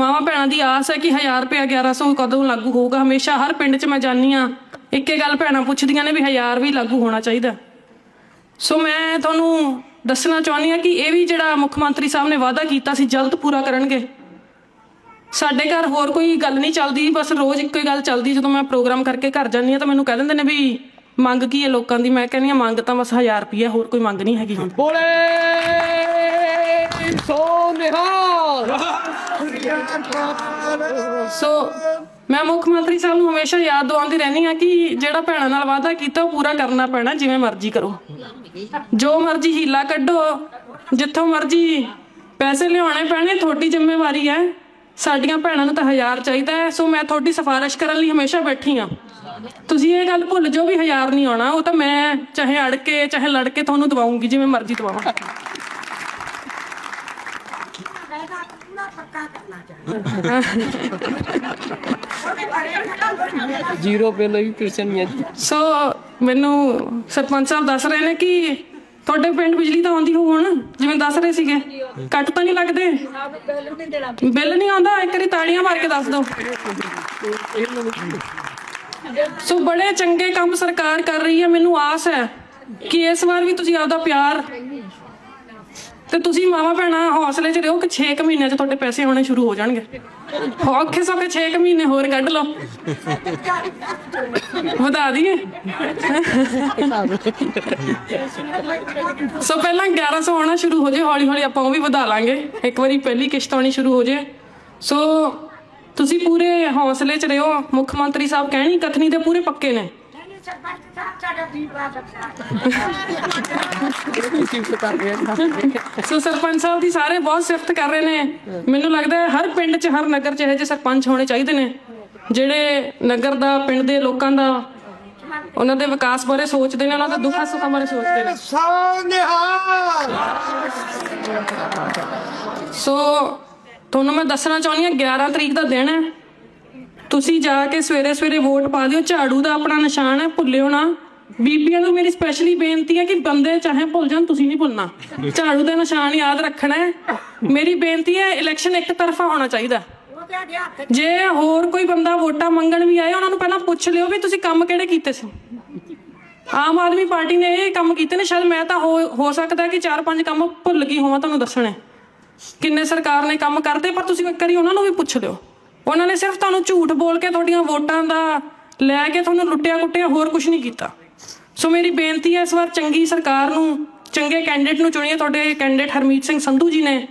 ਮਾਵਾਂ ਭੈਣਾਂ ਦੀ ਆਸ ਹੈ ਕਿ 1000 ਰੁਪਏ 1100 ਕਦੋਂ ਲਾਗੂ ਹੋਊਗਾ? ਹਮੇਸ਼ਾ ਹਰ ਪਿੰਡ 'ਚ ਮੈਂ ਜਾਣੀ ਆ ਇੱਕੇ ਗੱਲ ਭੈਣਾਂ ਪੁੱਛਦੀਆਂ ਨੇ ਵੀ 1000 ਵੀ ਲਾਗੂ ਹੋਣਾ ਚਾਹੀਦਾ। ਸੋ ਮੈਂ ਤੁਹਾਨੂੰ ਦੱਸਣਾ ਚਾਹੁੰਦੀ ਆ ਕਿ ਇਹ ਵੀ ਜਿਹੜਾ ਮੁੱਖ ਮੰਤਰੀ ਸਾਹਿਬ ਨੇ ਵਾਅਦਾ ਕੀਤਾ ਸੀ, ਜਲਦ ਪੂਰਾ ਕਰਨਗੇ। ਸਾਡੇ ਘਰ ਹੋਰ ਕੋਈ ਗੱਲ ਨਹੀਂ ਚੱਲਦੀ, ਬਸ ਰੋਜ਼ ਇੱਕੋ ਹੀ ਗੱਲ ਚੱਲਦੀ, ਜਦੋਂ ਮੈਂ ਪ੍ਰੋਗਰਾਮ ਕਰਕੇ ਘਰ ਜਾਂਦੀ ਆ ਤਾਂ ਮੈਨੂੰ ਕਹਿ ਦਿੰਦੇ ਨੇ ਵੀ ਮੰਗ ਕੀ ਹੈ ਲੋਕਾਂ ਦੀ? ਮੈਂ ਕਹਿੰਦੀ ਆ ਮੰਗ ਤਾਂ ਬਸ 1000 ਰੁਪਏ ਹੋਰ ਕੋਈ ਮੰਗ ਨਹੀਂ ਹੈਗੀ ਹੁਣ। ਬੋਲੇ! ਸੋ ਨਿਹਾਲ! ਸੋ ਮੈਂ ਮੁੱਖ ਮੰਤਰੀ ਸਾਹਿਬ ਨੂੰ ਹਮੇਸ਼ਾ ਯਾਦ ਦਿਵਾਉਂਦੀ ਰਹਿੰਦੀ ਆ ਕਿ ਜਿਹੜਾ ਭੈਣਾਂ ਨਾਲ ਵਾਅਦਾ ਕੀਤਾ, ਉਹ ਪੂਰਾ ਕਰਨਾ ਪੈਣਾ, ਜਿਵੇਂ ਮਰਜ਼ੀ ਕਰੋ। ਜੋ ਮਰਜ਼ੀ ਹੀਲਾ ਕੱਢੋ, ਜਿੱਥੋਂ ਮਰਜ਼ੀ ਪੈਸੇ ਲਿਆਉਣੇ ਪੈਣੇ, ਤੁਹਾਡੀ ਜ਼ਿੰਮੇਵਾਰੀ ਹੈ। ਸਾਡੀਆਂ ਭੈਣਾਂ ਨੂੰ ਤਾਂ ਹਜ਼ਾਰ ਚਾਹੀਦਾ ਹੈ। ਸੋ ਮੈਂ ਤੁਹਾਡੀ ਸਿਫਾਰਿਸ਼ ਕਰਨ ਲਈ ਹਮੇਸ਼ਾ ਬੈਠੀ ਆ ਤੁਸੀਂ ਇਹ ਗੱਲ ਭੁੱਲ ਜਾਓ ਵੀ ਹਜ਼ਾਰ ਨਹੀਂ ਆਉਣਾ, ਉਹ ਤਾਂ ਮੈਂ ਚਾਹੇ ਅੜ ਕੇ, ਚਾਹੇ ਲੜ ਕੇ ਤੁਹਾਨੂੰ ਦਵਾਉਂਗੀ, ਜਿਵੇਂ ਮਰਜ਼ੀ ਦਵਾਵਾਂ। ਜ਼ੀਰੋ ਪੇ ਲਈ ਕ੍ਰਿਸ਼ਨ ਨਹੀਂ ਹੈ ਸੋ ਮੈਨੂੰ ਸਰਪੰਚ ਸਾਹਿਬ ਦੱਸ ਰਹੇ ਨੇ ਕਿ ਤੁਹਾਡੇ ਪਿੰਡ ਬਿਜਲੀ ਤਾਂ ਆਉਂਦੀ ਹੋਊ ਹੁਣ, ਜਿਵੇਂ ਦੱਸ ਰਹੇ ਸੀਗੇ। ਕੱਟ ਤਾਂ ਨਹੀਂ ਲੱਗਦੇ? ਬਿੱਲ ਨਹੀਂ ਆਉਂਦਾ, ਇੱਕ ਵਾਰੀ ਤਾੜੀਆਂ ਮਾਰ ਕੇ ਦੱਸ ਦਿਓ। ਸੋ ਬੜੇ ਚੰਗੇ ਕੰਮ ਸਰਕਾਰ ਕਰ ਰਹੀ ਹੈ, ਮੈਨੂੰ ਆਸ ਹੈ ਕਿ ਇਸ ਵਾਰ ਵੀ ਤੁਸੀਂ ਆਪਦਾ ਪਿਆਰ ਤੇ ਤੁਸੀਂ ਮਾਵਾ ਭੈਣਾਂ, ਹੌਸਲੇ 'ਚ ਰਹੋ ਕਿ 6 ਮਹੀਨਿਆਂ 'ਚ ਤੁਹਾਡੇ ਪੈਸੇ ਆਉਣੇ ਸ਼ੁਰੂ ਹੋ ਜਾਣਗੇ। ਔਖੇ ਸੌਖੇ 6 ਮਹੀਨੇ ਹੋਰ ਕੱਢ ਲਓ। ਵਧਾ ਦਈਏ। ਸੋ ਪਹਿਲਾਂ 1100 ਆਉਣਾ ਸ਼ੁਰੂ ਹੋ ਜੇ, ਹੌਲੀ ਹੌਲੀ ਆਪਾਂ ਉਹ ਵੀ ਵਧਾ ਲਾਂਗੇ। ਇੱਕ ਵਾਰੀ ਪਹਿਲੀ ਕਿਸ਼ਤ ਆਉਣੀ ਸ਼ੁਰੂ ਹੋ ਜੇ। ਸੋ ਤੁਸੀਂ ਪੂਰੇ ਹੌਸਲੇ 'ਚ ਰਹੋ। ਮੁੱਖ ਮੰਤਰੀ ਸਾਹਿਬ ਕਹਿਣੀ ਕਥਨੀ ਦੇ ਪੂਰੇ ਪੱਕੇ ਨੇ। ਸੋ ਸਰਪੰਚ ਸਾਹਿਬ ਦੀ ਸਾਰੇ ਬਹੁਤ ਸਿਫਤ ਕਰ ਰਹੇ ਨੇ। ਮੈਨੂੰ ਲੱਗਦਾ ਹੈ ਹਰ ਪਿੰਡ 'ਚ ਹਰ ਨਗਰ 'ਚ ਇਹੋ ਜਿਹੇ ਸਰਪੰਚ ਹੋਣੇ ਚਾਹੀਦੇ ਨੇ ਜਿਹੜੇ ਨਗਰ ਦਾ ਪਿੰਡ ਦੇ ਲੋਕਾਂ ਦਾ ਉਹਨਾਂ ਦੇ ਵਿਕਾਸ ਬਾਰੇ ਸੋਚਦੇ ਨੇ ਉਹਨਾਂ ਦੇ ਦੁੱਖਾਂ ਸੁੱਖਾਂ ਬਾਰੇ ਸੋਚਦੇ ਨੇ। ਸੋ ਤੁਹਾਨੂੰ ਮੈਂ ਦੱਸਣਾ ਚਾਹੁੰਦੀ ਹਾਂ 11 ਤਰੀਕ ਦਾ ਦਿਨ ਹੈ। ਤੁਸੀਂ ਜਾ ਕੇ ਸਵੇਰੇ ਸਵੇਰੇ ਵੋਟ ਪਾ ਦਿਓ, ਝਾੜੂ ਦਾ ਆਪਣਾ ਨਿਸ਼ਾਨ ਹੈ, ਭੁੱਲਿਓ ਨਾ। ਬੀਬੀਆਂ ਨੂੰ ਮੇਰੀ ਸਪੈਸ਼ਲੀ ਬੇਨਤੀ ਹੈ ਕਿ ਬੰਦੇ ਚਾਹੇ ਭੁੱਲ ਜਾਣ, ਤੁਸੀਂ ਨਹੀਂ ਭੁੱਲਣਾ। ਝਾੜੂ ਦਾ ਨਿਸ਼ਾਨ ਯਾਦ ਰੱਖਣਾ ਹੈ। ਮੇਰੀ ਬੇਨਤੀ ਹੈ ਇਲੈਕਸ਼ਨ ਇੱਕ ਤਰਫਾ ਹੋਣਾ ਚਾਹੀਦਾ। ਜੇ ਹੋਰ ਕੋਈ ਬੰਦਾ ਵੋਟਾਂ ਮੰਗਣ ਵੀ ਆਏ, ਉਹਨਾਂ ਨੂੰ ਪਹਿਲਾਂ ਪੁੱਛ ਲਿਓ ਵੀ ਤੁਸੀਂ ਕੰਮ ਕਿਹੜੇ ਕੀਤੇ ਸੀ। ਆਮ ਆਦਮੀ ਪਾਰਟੀ ਨੇ ਇਹ ਕੰਮ ਕੀਤੇ ਨੇ, ਸ਼ਾਇਦ ਮੈਂ ਤਾਂ ਹੋ ਸਕਦਾ ਕਿ ਚਾਰ ਪੰਜ ਕੰਮ ਭੁੱਲ ਗਈ ਹੋਵਾਂ ਤੁਹਾਨੂੰ ਦੱਸਣੇ। ਕਿੰਨੇ ਸਰਕਾਰ ਨੇ ਕੰਮ ਕਰਦੇ, ਪਰ ਤੁਸੀਂ ਇੱਕ ਵਾਰੀ ਉਹਨਾਂ ਨੂੰ ਵੀ ਪੁੱਛ ਲਿਓ। ਉਹਨਾਂ ਨੇ ਸਿਰਫ ਤੁਹਾਨੂੰ ਝੂਠ ਬੋਲ ਕੇ ਤੁਹਾਡੀਆਂ ਵੋਟਾਂ ਦਾ ਲੈ ਕੇ ਤੁਹਾਨੂੰ ਲੁੱਟਿਆ ਕੁੱਟਿਆ, ਹੋਰ ਕੁਝ ਨਹੀਂ ਕੀਤਾ। ਸੋ ਮੇਰੀ ਬੇਨਤੀ ਹੈ ਇਸ ਵਾਰ ਚੰਗੀ ਸਰਕਾਰ ਨੂੰ, ਚੰਗੇ ਕੈਂਡੀਡੇਟ ਨੂੰ ਚੁਣੀਏ। ਤੁਹਾਡੇ ਕੈਂਡੀਡੇਟ ਹਰਮੀਤ ਸਿੰਘ ਸੰਧੂ ਜੀ ਨੇ